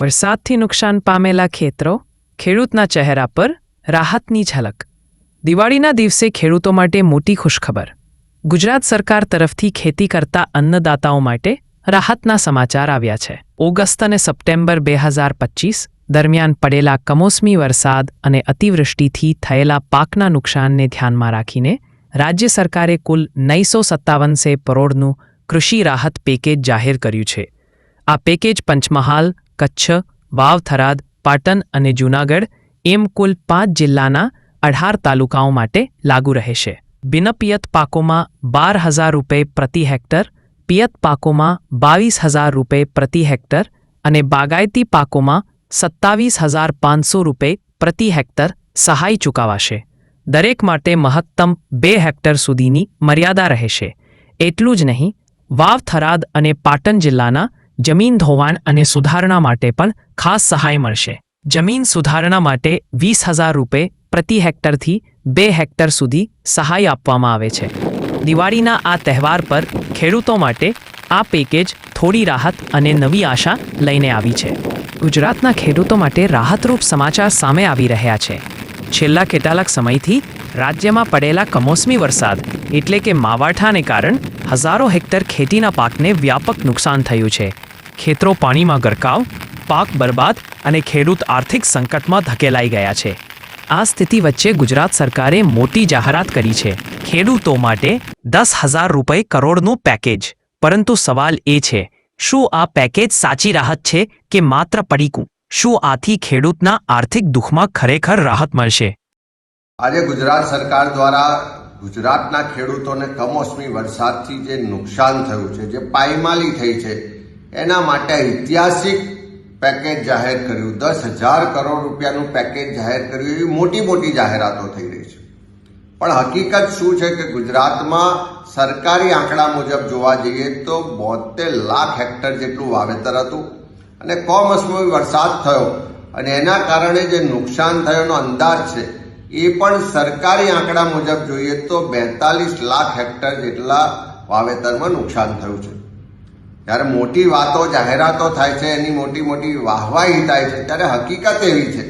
વરસાદથી નુકસાન પામેલા ખેતરો, ખેડૂતના ચહેરા પર રાહતની ઝલક. દિવાળીના દિવસે ખેડૂતો માટે મોટી ખુશખબર. ગુજરાત સરકાર તરફથી ખેતી કરતા અન્નદાતાઓ માટે રાહતના સમાચાર આવ્યા છે. ઓગસ્ટ અને સપ્ટેમ્બર બે હજાર પચીસ દરમિયાન પડેલા કમોસમી વરસાદ અને અતિવૃષ્ટિથી થયેલા પાકના નુકસાનને ધ્યાનમાં રાખીને રાજ્ય સરકારે કુલ નૈસો સત્તાવનસે કરોડનું કૃષિ રાહત પેકેજ જાહેર કર્યું છે. આ પેકેજ પંચમહાલ કચ્છ વાવ થરાદ પાટણ અને જૂનાગઢ એમ કુલ પાંચ જિલ્લાના અઢાર તાલુકાઓ માટે લાગુ રહેશે. બિનપિયત પાકોમાં બાર હજાર રૂપિયે પ્રતિ હેક્ટર, પિયત પાકોમાં બાવીસ હજાર રૂપિયે પ્રતિ હેક્ટર અને બાગાયતી પાકોમાં સત્તાવીસ હજાર પાંચસો રૂપિયે પ્રતિ હેક્ટર સહાય ચૂકવાશે. દરેક માટે મહત્તમ બે હેક્ટર સુધીની મર્યાદા રહેશે. એટલું જ નહીં વાવ થરાદ અને પાટણ જિલ્લાના જમીન ધોવાણ અને સુધારણા માટે પણ ખાસ સહાય મળશે. જમીન સુધારણા માટે વીસ હજાર રૂપે પ્રતિ હેક્ટરથી બે હેક્ટર સુધી સહાય આપવામાં આવે છે. દિવાળીના આ તહેવાર પર ખેડૂતો માટે આ પેકેજ થોડી રાહત અને નવી આશા લઈને આવી છે. ગુજરાતના ખેડૂતો માટે રાહતરૂપ સમાચાર સામે આવી રહ્યા છે. છેલ્લા કેટલાક સમયથી રાજ્યમાં પડેલા કમોસમી વરસાદ એટલે કે માવાઠાને કારણ હજારો હેક્ટર ખેતીના પાકને વ્યાપક નુકસાન થયું છે. ખેતરો પાણીમાં ગરકાવ, પાક બરબાદ અને ખેડૂત આર્થિક સંકટમાં ધકેલાઈ ગયા છે. આ સ્થિતિ વચ્ચે ગુજરાત સરકારે મોટી જાહેરાત કરી છે. ખેડૂતો માટે દસ હજાર રૂપિયે કરોડનું પેકેજ. પરંતુ સવાલ એ છે, શું આ પેકેજ સાચી રાહત છે કે માત્ર પડીકું? શું આથી ખેડૂતના આર્થિક દુઃખમાં ખરેખર રાહત મળશે? આજે ગુજરાત સરકાર દ્વારા ગુજરાતના ખેડૂતોને કમોસમી વરસાદથી જે નુકસાન થયું છે, જે પાયમાલી થઈ છે એના માટે ઐતિહાસિક પેકેજ જાહેર કર્યું. દસ હજાર કરોડ રૂપિયાનું પેકેજ જાહેર કર્યું એવી મોટી મોટી જાહેરાતો થઈ રહી છે. પણ હકીકત શું છે કે ગુજરાતમાં સરકારી આંકડા મુજબ જોવા જઈએ તો બોતેર લાખ હેક્ટર જેટલું વાવેતર હતું અને કમોસમી વરસાદ થયો અને એના કારણે જે નુકસાન થયોનો અંદાજ છે એ પણ સરકારી આંકડા મુજબ જોઈએ તો બેતાલીસ લાખ હેક્ટર જેટલા વાવેતરમાં નુકસાન થયું છે. જ્યારે મોટી વાતો જાહેરાતો થાય છે, એની મોટી મોટી વાહવાહી થાય છે, ત્યારે હકીકત એવી છે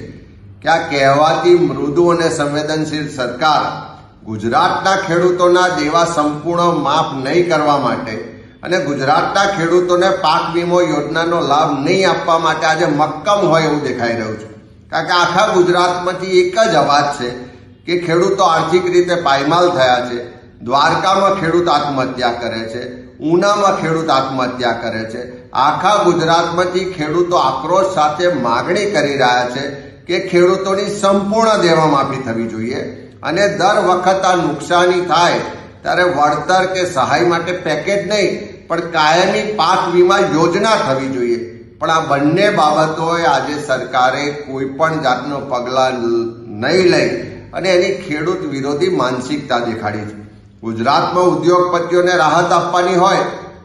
કે આ કહેવાતી મૃદુ અને સંવેદનશીલ સરકાર ગુજરાતના ખેડૂતોના દેવા સંપૂર્ણ માફ નહીં કરવા માટે અને ગુજરાતના ખેડૂતોને પાક વીમો યોજનાનો લાભ નહીં આપવા માટે આજે મક્કમ હોય એવું દેખાઈ રહ્યું છે. કારણ કે આખા ગુજરાતમાંથી એક જ અવાજ છે કે ખેડૂતો આર્થિક રીતે પાયમાલ થયા છે, દ્વારકામાં ખેડૂત આત્મહત્યા કરે છે ઉનામાં ખેડૂત આત્મહત્યા કરે છે. આખા ગુજરાતમાંથી ખેડૂતો આક્રોશ સાથે માગણી કરી રહ્યા છે કે ખેડૂતોની સંપૂર્ણ દેવા માફી થવી જોઈએ અને દર વખત આ નુકસાની થાય ત્યારે વળતર કે સહાય માટે પેકેજ નહીં, પણ કાયમી પાક વીમા યોજના થવી જોઈએ. પણ આ બંને બાબતોએ આજે સરકારે કોઈ પણ જાતનો પગલાં નહીં લઈ અને એની ખેડૂત વિરોધી માનસિકતા દેખાડી છે. ગુજરાતમાં ઉદ્યોગપતિઓને રાહત આપવાની હોય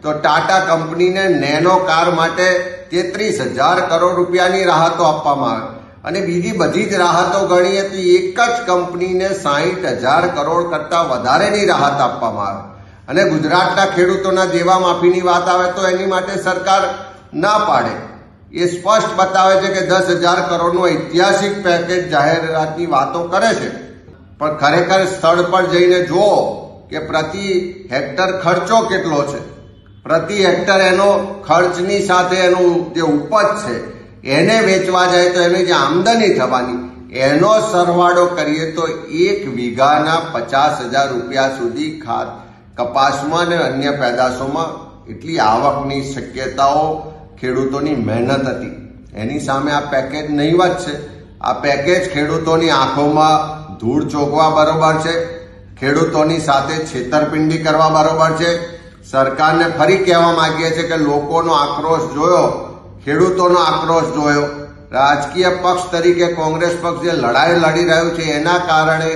તો ટાટા કંપનીને નેનો કાર માટે તેત્રીસ હજાર કરોડ રૂપિયાની રાહતો આપવામાં આવે. અને બીજી બધી જ રાહતો ગણીએ તો એક જ કંપનીને સાહીઠ હજાર કરોડ કરતાં વધારેની રાહત આપવામાં આવે. અને ગુજરાતના ખેડૂતોના દેવા માફીની વાત આવે તો એની માટે સરકાર ના પાડે. એ સ્પષ્ટ બતાવે છે કે દસ હજાર કરોડનું ઐતિહાસિક પેકેજ જાહેરાતની વાતો કરે છે. પણ ખરેખર સ્થળ પર જઈને જુઓ કે પ્રતિ હેક્ટર ખર્ચો કેટલો છે? પ્રતિ હેક્ટર એનો ખર્ચની સાથે એનું જે ઉપજ છે, એને વેચવા જાય તો એની જે આમદની થવાની, એનો સરવાળો કરીએ તો એક વીઘાના પચાસ હજાર રૂપિયા સુધી ખાત કપાસમાં અને અન્ય પેદાશોમાં એટલી આવકની શક્યતાઓ ખેડૂતોની મહેનત હતી. એની સામે આ પેકેજ નહીવત છે આ પેકેજ ખેડૂતોની આંખોમાં ધૂળ ચોકવા બરોબર છે. ખેડૂતોની સાથે છેતરપિંડી કરવા બરોબર છે. સરકારને ફરી કહેવા માંગીએ છીએ કે લોકોનો આક્રોશ જોયો, ખેડૂતોનો આક્રોશ જોયો. રાજકીય પક્ષ તરીકે કોંગ્રેસ પક્ષ જે લડાઈ લડી રહ્યું છે, એના કારણે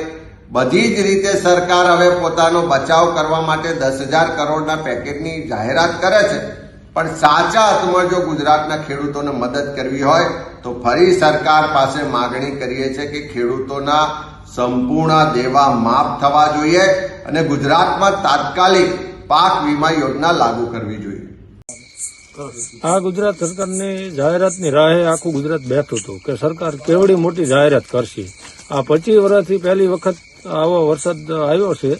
બધી જ રીતે સરકાર હવે પોતાનો બચાવ કરવા માટે દસ હજાર કરોડના પેકેજની જાહેરાત કરે છે. પણ સાચા અર્થમાં જો ગુજરાતના ખેડૂતોને મદદ કરવી હોય, તો ફરી સરકાર પાસે માગણી કરીએ છીએ કે ખેડૂતોના સંપૂર્ણ દેવા માફ થવા જોઈએ અને ગુજરાતમાં તાત્કાલિક પાક વીમા યોજના લાગુ કરવી જોઈએ. આ ગુજરાત સરકારની જાહેરાતની રાહે આખું ગુજરાત બેઠું હતું કે સરકાર કેવડી મોટી જાહેરાત કરશે. આ પચીસ વર્ષથી પહેલી વખત આવો વરસાદ આવ્યો છે.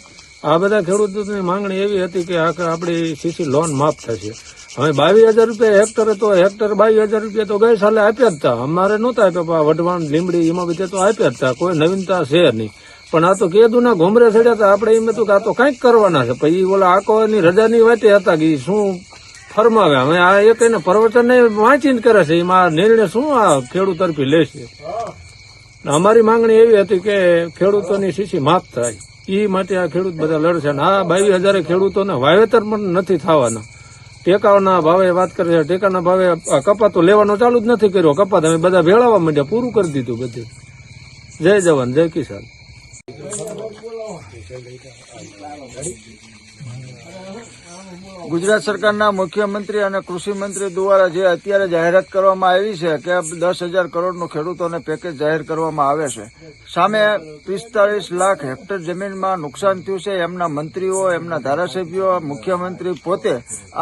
આ બધા ખેડૂતોની માંગણી એવી હતી કે આપણી સીસી લોન માફ થશે. હવે બાવીસ હજાર રૂપિયા હેક્ટરે તો હેક્ટર બાવીસ હજાર રૂપિયા તો ગઈ સાલે આપ્યા જ હતા અમારે નહોતા આપ્યા વઢવાણ લીમડી એમાં બધે તો આપ્યા જ હતા કોઈ નવીનતા છે નહીં. પણ આ તો કેદુના ઘોમરે ચડ્યા હતા આપણે એમ હતું કે આ તો કંઈક કરવાના છે. પછી ઓલા આકોની રજાની વાતે હતા કે શું ફરમાવે. હવે આ એક એને પ્રવચન વાંચીને કરે છે. એમાં આ નિર્ણય શું આ ખેડૂત તરફી લેશે? અમારી માંગણી એવી હતી કે ખેડૂતોની સીસી માફ થાય. એ માટે આ ખેડૂત બધા લડશે. અને આ બાવીસ હજારે ખેડૂતોને વાવેતર પણ નથી થવાના. ટેકાના ભાવે વાત કરે છે ટેકાના ભાવે કપા તો લેવાનો ચાલુ જ નથી કર્યો. કપાત અમે બધા ભેળાવવા માંડ્યા. પૂરું કરી દીધું બધું. જય જવાન, જય કિસાન. ગુજરાત સરકારના મુખ્યમંત્રી અને કૃષિમંત્રી દ્વારા જે અત્યારે જાહેરાત કરવામાં આવી છે કે દસ હજાર કરોડનું ખેડૂતોને પેકેજ જાહેર કરવામાં આવે છે, સામે પિસ્તાળીસ લાખ હેક્ટર જમીનમાં નુકસાન થયું છે. એમના મંત્રીઓ, એમના ધારાસભ્યો, મુખ્યમંત્રી પોતે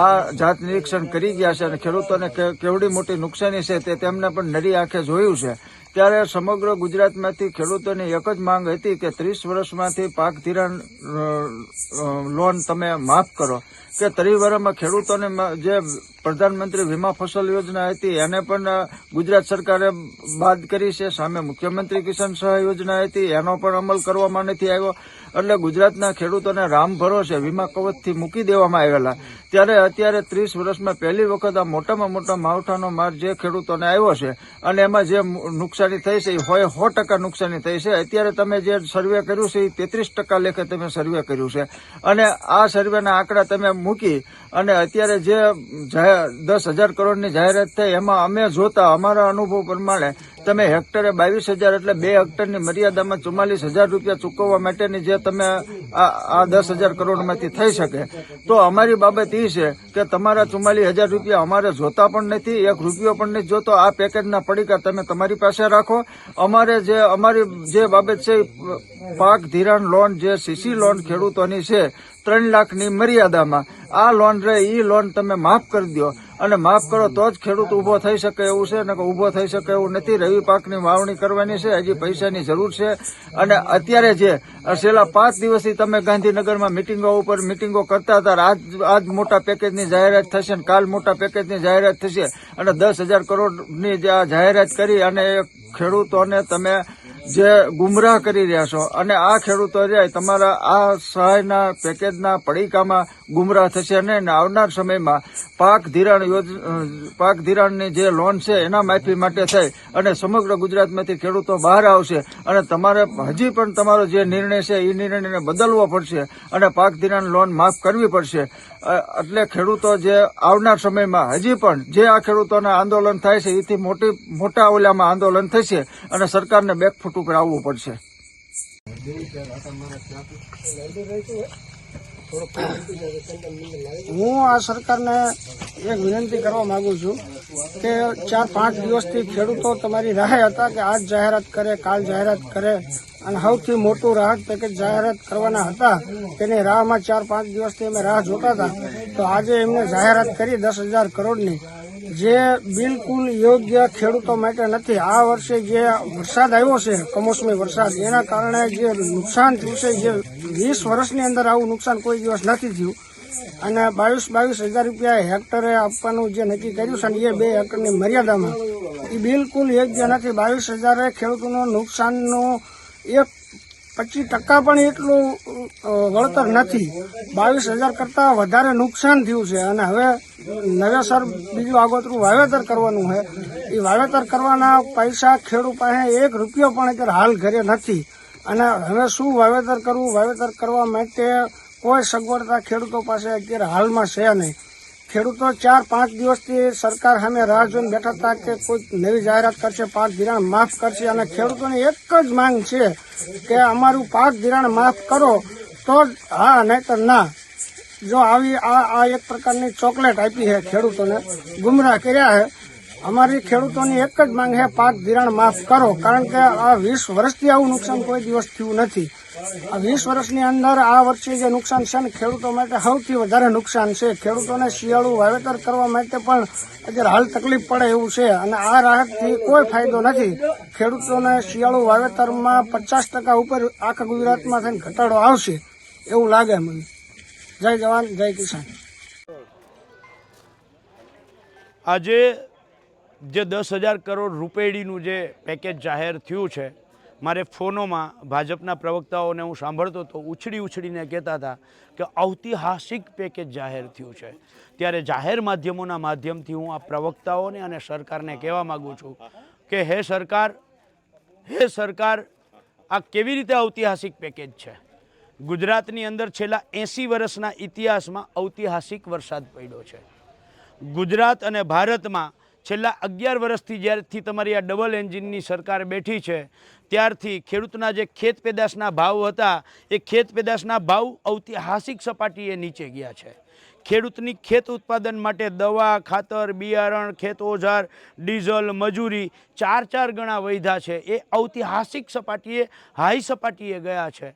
આ જાત નિરીક્ષણ કરી ગયા છે અને ખેડૂતોને કેવડી મોટી નુકસાની છે તે તેમને પણ નરી આંખે જોયું છે. ત્યારે સમગ્ર ગુજરાતમાંથી ખેડૂતોની એક જ માંગ હતી કે ત્રીસ વર્ષમાંથી પાક ધિરાણ લોન તમે માફ કરો. કે ત્રિવરમાં ખેડૂતોને જે પ્રધાનમંત્રી વીમા ફસલ યોજના હતી, એને પણ ગુજરાત સરકારે બાદ કરી છે. સામે મુખ્યમંત્રી કિસાન સહાય યોજના હતી, એનો પણ અમલ કરવામાં નથી આવ્યો. એટલે ગુજરાતના ખેડૂતોને રામ ભરોસે વીમા કવચથી મૂકી દેવામાં આવેલા. ત્યારે અત્યારે ત્રીસ વર્ષમાં પહેલી વખત આ મોટામાં મોટા માવઠાનો માર જે ખેડૂતોને આવ્યો છે, અને એમાં જે નુકસાની થઈ છે, એ હોય સો ટકા નુકસાની થઈ છે. અત્યારે તમે જે સર્વે કર્યું છે, એ તેત્રીસ ટકા લેખે તમે સર્વે કર્યું છે. અને આ સર્વેના આંકડા તમે મૂકી અને અત્યારે જે દસ હજાર કરોડની જાહેરાત થઈ, એમાં અમે જોતા, અમારા અનુભવ પ્રમાણે તમે હેક્ટરે બાવીસ હજાર એટલે બે હેક્ટરની મર્યાદામાં ચુમ્માલીસ હજાર રૂપિયા ચૂકવવા માટેની જે તમે આ દસ હજાર કરોડમાંથી થઈ શકે. તો અમારી બાબત એ છે કે તમારા ચુમ્માલીસ હજાર રૂપિયા અમારે જોતા પણ નથી, એક રૂપિયો પણ નથી જોતો. આ પેકેજના પડીકા તમે તમારી પાસે રાખો. અમારે જે, અમારી જે બાબત છે, પાક ધિરાણ લોન જે સીસી લોન ખેડૂતોની છે, ત્રણ લાખની મર્યાદામાં. આ લોન રહે એ લોન તમે માફ કરી દો અને માફ કરો તો જ ખેડૂત ઊભો થઈ શકે એવું છે ને ઊભો થઈ શકે એવું નથી. રવિ પાકની વાવણી કરવાની છે, હજી પૈસાની જરૂર છે. અને અત્યારે જે, છેલ્લા પાંચ દિવસથી તમે ગાંધીનગરમાં મિટિંગો ઉપર મિટિંગો કરતા હતા, આજ આજ મોટા પેકેજની જાહેરાત થશે ને કાલ મોટા પેકેજની જાહેરાત થશે. અને દસ હજાર કરોડની જે આ જાહેરાત કરી અને ખેડૂતોને તમે જે ગુમરાહ કરી રહ્યા છો. અને આ ખેડૂતો જે તમારા આ સહાયના પેકેજના પડીકામાં ગુમરાહ થશે અને આવનાર સમયમાં પાક ધિરાણ પાક ધિરાણની જે લોન છે એના માફી માટે થઈ અને સમગ્ર ગુજરાતમાંથી ખેડૂતો બહાર આવશે અને તમારે હજી પણ તમારો જે નિર્ણય છે એ નિર્ણયને બદલવો પડશે અને પાક ધિરાણ લોન માફ કરવી પડશે. એટલે ખેડૂતો જે આવનાર સમયમાં હજી પણ જે આ ખેડૂતોના આંદોલન થાય છે એથી મોટી, મોટા ઓલામાં આંદોલન થશે અને સરકારને બેકફૂટ ઉપર આવવું પડશે. હું આ સરકારને એક વિનંતી કરવા માંગુ છું કે ચાર પાંચ દિવસથી ખેડૂતો તમારી રાહ હતા કે આજ જાહેરાત કરે, કાલ જાહેરાત કરે અને સૌથી મોટું રાહત પેકેજ જાહેરાત કરવાના હતા તેની રાહમાં ચાર પાંચ દિવસથી અમે રાહ જોતા હતા. તો આજે એમને જાહેરાત કરી દસ હજાર કરોડની. જે બિલકુલ યોગ્ય ખેડૂતો માટે નથી. આ વર્ષે જે વરસાદ આવ્યો છે, કમોસમી વરસાદ એના કારણે જે નુકસાન થયું છે, જે વીસ વર્ષની અંદર આવું નુકસાન કોઈ દિવસ નથી થયું. અને બાવીસ બાવીસ હજાર રૂપિયા હેક્ટરે આપવાનું જે નક્કી કર્યું છે ને એ બે હેક્ટરની મર્યાદામાં, એ બિલકુલ યોગ્ય નથી. બાવીસ હજારે ખેડૂતોનું નુકસાનનો એક પચીસ ટકા પણ એટલું વળતર નથી. બાવીસ હજાર કરતાં વધારે નુકસાન થયું છે. અને હવે નવેસર બીજું આગોતરું વાવેતર કરવાનું છે. એ વાવેતર કરવાના પૈસા ખેડૂત પાસે એક રૂપિયો પણ અત્યારે હાલ ઘરે નથી. અને હવે શું વાવેતર કરવું? વાવેતર કરવા માટે કોઈ સગવડતા ખેડૂતો પાસે અત્યારે હાલમાં છે નહીં. ખેડૂતો ચાર પાંચ દિવસથી સરકાર સામે રાહ જોઈને બેઠા હતા કે કોઈ નવી જાહેરાત કરશે, પાક ધિરાણ માફ કરશે અને ખેડૂતોની એક જ માંગ છે કે અમારું પાક ધિરાણ માફ કરો તો હા, નહીતર ના. જો આવી આ આ એક પ્રકારની ચોકલેટ આપી છે ખેડૂતોને, ગુમરાહ કર્યા છે. અમારી ખેડૂતોની એક જ માંગ છે, પાક ધિરાણ માફ કરો, કારણ કે આ વીસ વર્ષથી આવું નુકસાન કોઈ દિવસ થયું નથી. આ વીસ વર્ષની અંદર આ વર્ષે જે નુકસાન છે ને ખેડૂતો માટે સૌથી વધારે નુકસાન છે. ખેડૂતોને શિયાળુ વાવેતર કરવા માટે પણ અત્યારે હાલ તકલીફ પડે એવું છે અને આ રાહતથી કોઈ ફાયદો નથી. ખેડૂતોને શિયાળુ વાવેતરમાં પચાસ ટકા ઉપર આખા ગુજરાતમાં થઈને ઘટાડો આવશે એવું લાગે મને. જય જવાન, જય કિસાન. આજે જે દસ હજાર કરોડ રૂપેડીનું જે પેકેજ જાહેર થયું છે, મારે ફોનોમાં ભાજપના પ્રવક્તાઓને હું સાંભળતો હતો ઉછળી ઉછળીને કહેતા હતા કે ઐતિહાસિક પેકેજ જાહેર થયું છે. ત્યારે જાહેર માધ્યમોના માધ્યમથી હું આ પ્રવક્તાઓને અને સરકારને કહેવા માગું છું કે, હે સરકાર હે સરકાર, આ કેવી રીતે ઐતિહાસિક પેકેજ છે? ગુજરાતની અંદર છેલ્લા એંસી વર્ષના ઇતિહાસમાં ઐતિહાસિક વરસાદ પડ્યો છે. ગુજરાત અને ભારતમાં છેલ્લા અગિયાર વર્ષથી જ્યારથી તમારી આ ડબલ એન્જિનની સરકાર બેઠી છે, ત્યારથી ખેડૂતના જે ખેત પેદાશના ભાવ હતા, એ ખેત પેદાશના ભાવ ઐતિહાસિક સપાટીએ નીચે ગયા છે. ખેડૂતની ખેત ઉત્પાદન માટે દવા, ખાતર, બિયારણ, ખેત ઓઝાર ડીઝલ, મજૂરી ચાર ચાર ગણા વૈધા છે. એ ઐતિહાસિક સપાટીએ, હાઈ સપાટીએ ગયા છે.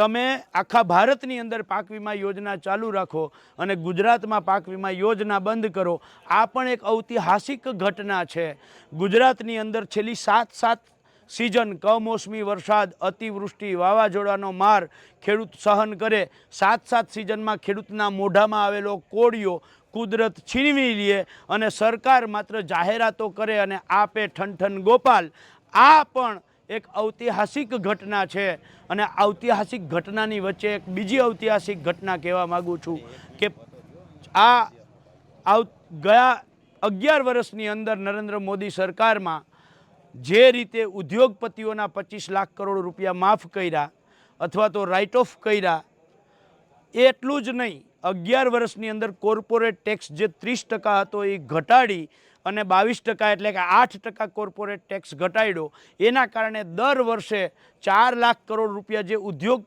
તમે આખા ભારતની અંદર પાક વીમા યોજના ચાલુ રાખો અને ગુજરાતમાં પાક વીમા યોજના બંધ કરો, આ પણ એક ઐતિહાસિક ઘટના છે. ગુજરાતની અંદર છેલ્લી સાત સાત સિઝન કમોસમી વરસાદ, અતિવૃષ્ટિ, વાવાઝોડાનો માર ખેડૂત સહન કરે. સાત સાત સિઝનમાં ખેડૂતના મોઢામાં આવેલો કોળિયો કુદરત છીનવી લે અને સરકાર માત્ર જાહેરાતો કરે અને આપે ઠનઠન ગોપાલ. આ પણ એક ઐતિહાસિક ઘટના છે અને ઐતિહાસિક ઘટનાની વચ્ચે એક બીજી ઐતિહાસિક ઘટના કહેવા માગું છું કે આ ગયા અગિયાર વર્ષની અંદર નરેન્દ્ર મોદી સરકારમાં જે રીતે ઉદ્યોગપતિઓના પચીસ લાખ કરોડ રૂપિયા માફ કર્યા અથવા તો રાઇટ ઓફ કર્યા એટલું જ નહીં, અગિયાર વર્ષની અંદર કોર્પોરેટ ટેક્સ જે ત્રીસ ટકા હતો એ ઘટાડી અને બાવીસ ટકા એટલે કે આઠ ટકા કોર્પોરેટ ટેક્સ ઘટાડ્યો. એના કારણે દર વર્ષે ચાર લાખ કરોડ રૂપિયા જે ઉદ્યોગ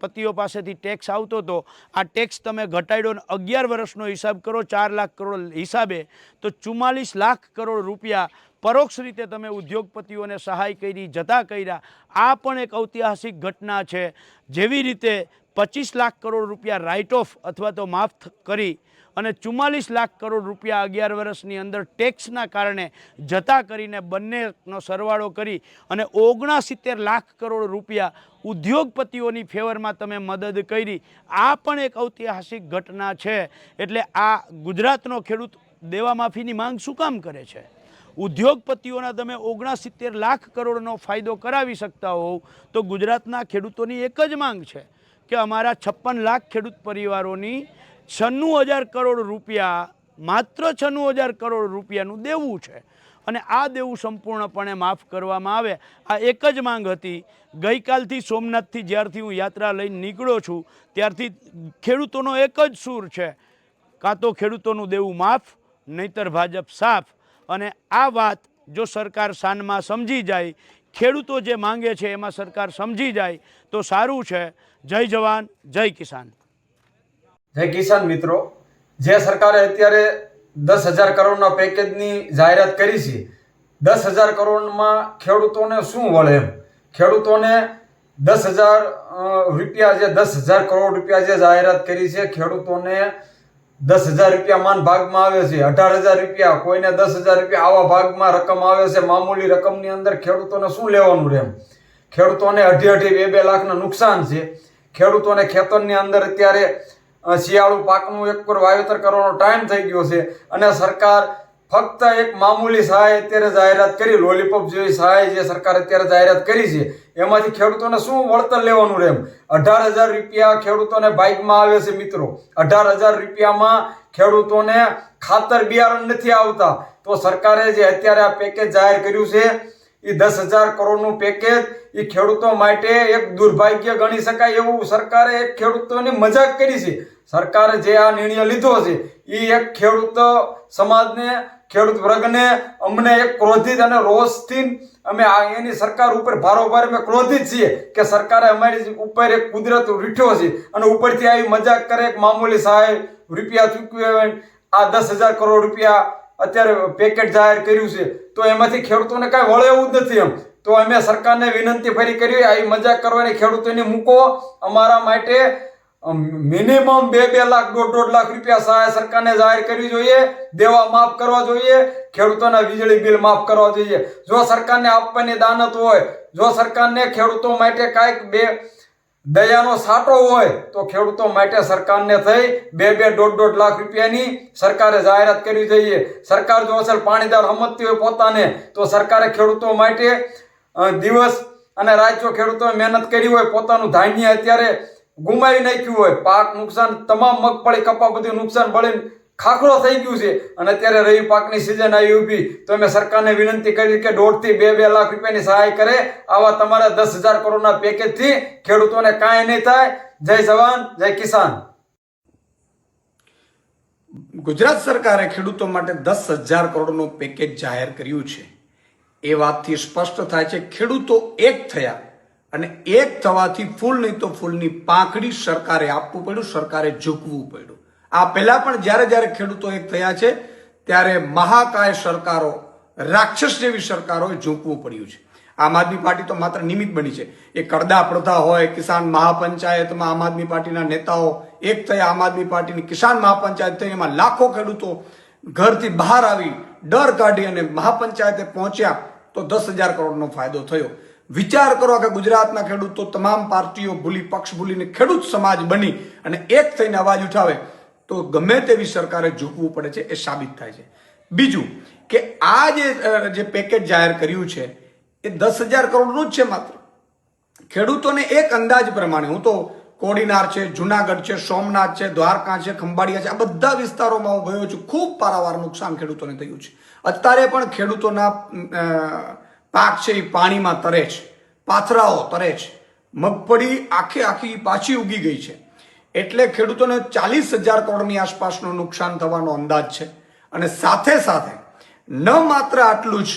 પતિઓ પાસેથી ટેક્સ આવતો હતો, આ ટેક્સ તમે ઘટાડ્યો અને અગિયાર વર્ષનો હિસાબ કરો, ચાર લાખ કરોડ હિસાબે, તો ચુમ્માલીસ લાખ કરોડ રૂપિયા પરોક્ષ રીતે તમે ઉદ્યોગપતિઓને સહાય કરી, જતા કર્યા. આ પણ એક ઐતિહાસિક ઘટના છે. જેવી રીતે પચીસ લાખ કરોડ રૂપિયા રાઇટ ઓફ અથવા તો માફ કરી અને ચુમ્માલીસ લાખ કરોડ રૂપિયા અગિયાર વર્ષની અંદર ટેક્સના કારણે જતા કરીને બંનેનો સરવાળો કરી અને ઓગણસિત્તેર લાખ કરોડ રૂપિયા ઉદ્યોગપતિઓની ફેવરમાં તમે મદદ કરી. આ પણ એક ઐતિહાસિક ઘટના છે. એટલે આ ગુજરાતનો ખેડૂત દેવા માફીની માંગ શું કામ કરે છે? ઉદ્યોગપતિઓના તમે ઓગણસિત્તેર લાખ કરોડનો ફાયદો કરાવી શકતા હોવ તો ગુજરાતના ખેડૂતોની એક જ માંગ છે કે અમારા છપ્પન લાખ ખેડૂત પરિવારોની છન્નું હજાર કરોડ રૂપિયા, માત્ર છન્નું હજાર કરોડ રૂપિયાનું દેવું છે. અને આ દેવું સંપૂર્ણપણે માફ કરવામાં આવે. આ એક જ માંગ હતી. ગઈકાલથી સોમનાથથી જ્યારથી હું યાત્રા લઈને નીકળ્યો છું, ત્યારથી ખેડૂતોનો એક જ સૂર છે. કાં તો ખેડૂતોનું દેવું માફ, નહીતર ભાજપ સાફ. અને આ વાત જો સરકાર સાનમાં સમજી જાય, ખેડૂતો જે માંગે છે એમાં સરકાર સમજી જાય, તો સારું છે. જય જવાન, જય કિસાન. જય કિસાન મિત્રો. જે સરકારે અત્યારે દસ હજાર કરોડના પેકેજની જાહેરાત કરી છે, દસ હજાર કરોડમાં ખેડૂતોને શું વળે એમ? ખેડૂતોને દસ હજાર રૂપિયા જે દસ હજાર કરોડ રૂપિયા જે જાહેરાત કરી છે, ખેડૂતોને દસ હજાર રૂપિયા માન ભાગમાં આવે છે, અઢાર હજાર રૂપિયા, કોઈને દસ હજાર રૂપિયા આવા ભાગમાં રકમ આવે છે, મામૂલી રકમની અંદર ખેડૂતોને શું લેવાનું રહે ખેડૂતોને અઢી અઢી બે બે લાખનું નુકસાન છે. ખેડૂતોને ખેતરની અંદર અત્યારે શિયાળુ પાકનું એક પર વાવેતર કરવાનો ટાઈમ થઈ ગયો છે અને સરકાર ફક્ત એક મામૂલી સહાય અત્યારે જાહેરાત કરી લોલીપોપ જેવી સહાય જે સરકાર અત્યારે જાહેરાત કરી છે, એમાંથી ખેડૂતોને શું વળતર લેવાનું રેમ અઢાર હજાર રૂપિયા ખેડૂતોને બાઇકમાં આવે છે મિત્રો. અઢાર હજાર રૂપિયામાં ખેડૂતોને ખાતર બિયારણ નથી આવતા. તો સરકારે જે અત્યારે આ પેકેજ જાહેર કર્યું છે, એ દસ હજાર કરોડનું પેકેજ એ ખેડૂતો માટે એક દુર્ભાગ્ય ગણી શકાય એવું સરકારે એક ખેડૂતોની મજાક કરી છે. સરકારે જે આ નિર્ણય લીધો છે એ એક ખેડૂત સમાજને, ખેડૂત વર્ગને અમને એક ક્રોધિત અને રોષથી અમે આ એની સરકાર ઉપર ભારોભાર અમે ક્રોધિત છીએ કે સરકારે અમારી ઉપર એક કુદરત રીઠ્યો છે અને ઉપરથી આવી મજાક કરે એક મામૂલી સહાય રૂપિયા ચૂકવે આ દસ હજાર કરોડ રૂપિયા અત્યારે પેકેટ જાહેર કર્યું છે, તો એમાંથી ખેડૂતોને કાંઈ વળે એવું જ નથી એમ. તો અમે સરકારને વિનંતી ફરી કરી, આવી મજાક કરવાની ખેડૂતોની મૂકો. અમારા માટે મિનિમમ બે બે લાખ, દોઢ દોઢ લાખ રૂપિયા સહાય સરકારને જાહેર કરવી જોઈએ. દેવા માફ કરવા જોઈએ. ખેડૂતોના વીજળી બિલ માફ કરવા જોઈએ. જો સરકારને આપવાની દાનત હોય, જો સરકારને ખેડૂતો માટે કાંઈક બે દયાનો સાટો હોય, તો ખેડૂતો માટે સરકારને થઈ બે બે દોઢ દોઢ લાખ રૂપિયાની સરકારે જાહેરાત કરવી જોઈએ. સરકાર જો અસર પાણીદાર સમજતી હોય પોતાને, તો સરકારે ખેડૂતો માટે દિવસ અને રાત ખેડૂતોએ મહેનત કરી હોય, પોતાનું ધાન્ય અત્યારે ગુમાવી નાખ્યું હોય, પાક નુકસાન, તમામ મગફળી કપા બધું નુકસાન બળીને ખાખરો થઈ ગયું છે. અને અત્યારે રવિ પાકની સિઝન આવી ઊભી. તો અમે સરકારને વિનંતી કરી કે દોઢથી બે બે લાખ રૂપિયાની સહાય કરે. આવા તમારા દસ હજાર કરોડના પેકેજથી ખેડૂતોને કાંઈ નહીં થાય. જય જવાન, જય કિસાન. ગુજરાત સરકારે ખેડૂતો માટે દસ હજાર કરોડનું પેકેજ જાહેર કર્યું છે. એ વાતથી સ્પષ્ટ થાય છે, ખેડૂતો એક થયા અને એક થવાથી ફૂલ નહીં તો ફૂલની પાંખડી સરકારે આપવું પડ્યું, સરકારે ઝૂકવું પડ્યું. આ પહેલા પણ જ્યારે જ્યારે ખેડૂતો એક થયા છે, ત્યારે મહાકાય સરકારો, રાક્ષસ જેવી સરકારોએ ઝૂકવું પડ્યું છે. આમ આદમી પાર્ટી તો માત્ર નિમિત્ત બની છે. એ કડદા પ્રથા હોય, કિસાન મહાપંચાયતમાં આમ આદમી પાર્ટીના નેતાઓ એક થયા, આમ આદમી પાર્ટીની કિસાન મહાપંચાયત થઈ, એમાં લાખો ખેડૂતો ઘરથી બહાર આવી ડર કાઢી અને મહાપંચાયતે પહોંચ્યા. તો દસ હજાર કરોડનો ફાયદો થયો. વિચાર કરો કે ગુજરાતના ખેડૂતો તમામ પાર્ટીઓ ભૂલી, પક્ષ ભૂલીને ખેડૂત સમાજ બની અને એક થઈને અવાજ ઉઠાવે, તો ગમે તેવી સરકારે ઝૂકવું પડે છે, એ સાબિત થાય છે. બીજું કે આ જે જે પેકેજ જાહેર કર્યું છે, એ દસ હજાર કરોડનું જ છે માત્ર. ખેડૂતોને એક અંદાજ પ્રમાણે, હું તો કોડીનાર છે, જુનાગઢ છે, સોમનાથ છે, દ્વારકા છે, ખંભાળિયા છે, આ બધા વિસ્તારોમાં હું ગયો છું. ખૂબ પારાવાર નુકસાન ખેડૂતોને થયું છે. અત્યારે પણ ખેડૂતોના પાક છે એ પાણીમાં તરે છે. પાથરાઓ તરે છે. મગફળી આખે આખી પાછી ઉગી ગઈ છે. એટલે ખેડૂતોને ચાલીસ હજાર કરોડની આસપાસનું નુકસાન થવાનો અંદાજ છે. અને સાથે સાથે ન માત્ર આટલું જ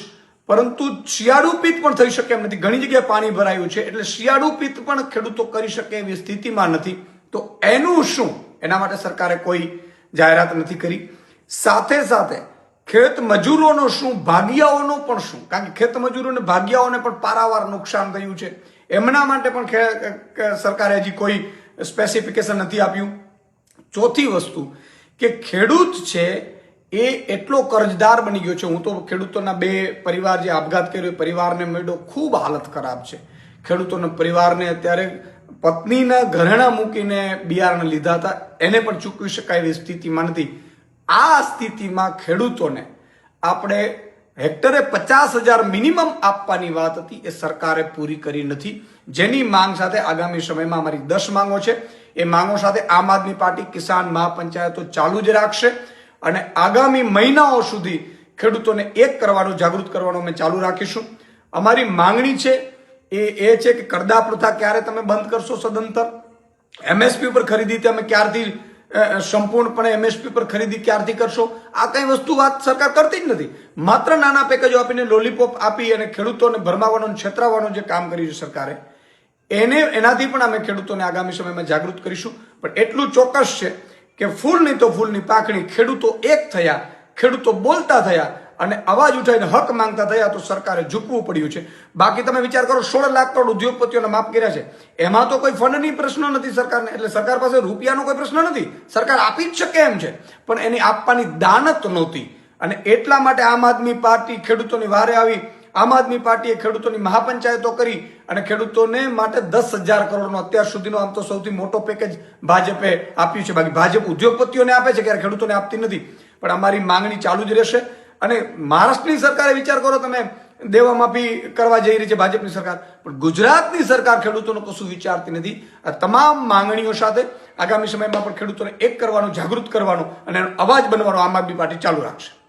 પરંતુ શિયાળુ પિત્ત પણ થઈ શકે એમ નથી. ઘણી જગ્યાએ પાણી ભરાયું છે, એટલે શિયાળુ પિત્ત પણ ખેડૂતો કરી શકે એવી સ્થિતિમાં નથી. તો એનું શું? એના માટે સરકારે કોઈ જાહેરાત નથી કરી. સાથે સાથે ખેત મજૂરોનો શું? ભાગિયાઓનો પણ શું? કારણ કે ખેત મજૂરોને ભાગિયાઓને પણ પારાવાર નુકસાન થયું છે. એમના માટે પણ સરકારે હજી કોઈ સ્પેસિફિકેશન નથી આપ્યું. ચોથી વસ્તુ કે ખેડૂત છે એ એટલો કરજદાર બની ગયો છે. હું તો ખેડૂતોના બે પરિવાર જે આપઘાત કર્યો, એ પરિવારને મળ્યો ખૂબ હાલત ખરાબ છે. ખેડૂતોના પરિવારને અત્યારે પત્નીના ઘરેણા મૂકીને બિયારણ લીધા હતા. એને પણ ચૂકવી શકાય એવી સ્થિતિમાં નથી. આ સ્થિતિમાં ખેડૂતોને આપણે હેક્ટરે પચાસ હજાર મિનિમમ આપવાની વાત હતી. એ સરકારે પૂરી કરી નથી. જેની માંગ સાથે આગામી સમયમાં અમારી દસ માંગો છે. એ માંગો સાથે આમ આદમી પાર્ટી કિસાન મહાપંચાયતો ચાલુ જ રાખશે. અને આગામી મહિનાઓ સુધી ખેડૂતોને એક કરવાનું જાગૃત કરવાનું અમે ચાલુ રાખીશું. અમારી માંગણી છે એ એ છે કે કરદા પ્રથા ક્યારે તમે બંધ કરશો સદંતર? એમએસપી પર ખરીદી તમે ક્યારથી સંપૂર્ણપણે એમએસપી પર ખરીદી ક્યારથી કરશો? આ કઈ વસ્તુ વાત સરકાર કરતી જ નથી. માત્ર નાના પેકેજો આપીને લોલીપોપ આપી અને ખેડૂતોને ભરમાવવાનું અને છેતરાવવાનું જે કામ કર્યું છે સરકારે, એને, એનાથી પણ અમે ખેડૂતોને આગામી સમયમાં જાગૃત કરીશું. પણ એટલું ચોક્કસ છે કે ફૂલ નહીં તો ફૂલની પાકણી ખેડૂતો એક થયા, ખેડૂતો બોલતા થયા અને અવાજ ઉઠાવીને હક માંગતા થયા તો સરકારે ઝૂકવું પડ્યું છે. બાકી તમે વિચાર કરો, સોળ લાખ કરોડ ઉદ્યોગપતિઓને માફ કર્યા છે. એમાં તો કોઈ ફંડની પ્રશ્ન નથી સરકારને, એટલે સરકાર પાસે રૂપિયાનો કોઈ પ્રશ્ન નથી. સરકાર આપી જ શકે એમ છે. પણ એની આપવાની દાનત નહોતી. અને એટલા માટે આમ આદમી પાર્ટી ખેડૂતોની વારે આવી આમ આદમી પાર્ટીએ ખેડૂતોની મહાપંચાયતો કરી અને ખેડૂતોને માટે દસ હજાર કરોડનો અત્યાર સુધીનો આમ તો સૌથી મોટો પેકેજ ભાજપે આપ્યું છે. બાકી ભાજપ ઉદ્યોગપતિઓને આપે છે ક્યારે? ખેડૂતોને આપતી નથી. પણ અમારી માંગણી ચાલુ જ રહેશે. અને મહારાષ્ટ્રની સરકારે વિચાર કરો તમે દેવા માફી કરવા જઈ રહી છે ભાજપની સરકાર. પણ ગુજરાતની સરકાર ખેડૂતોનો કશું વિચારતી નથી. આ તમામ માંગણીઓ સાથે આગામી સમયમાં પણ ખેડૂતોને એક કરવાનું, જાગૃત કરવાનું અને અવાજ બનવાનો આમ આદમી પાર્ટી ચાલુ રાખશે.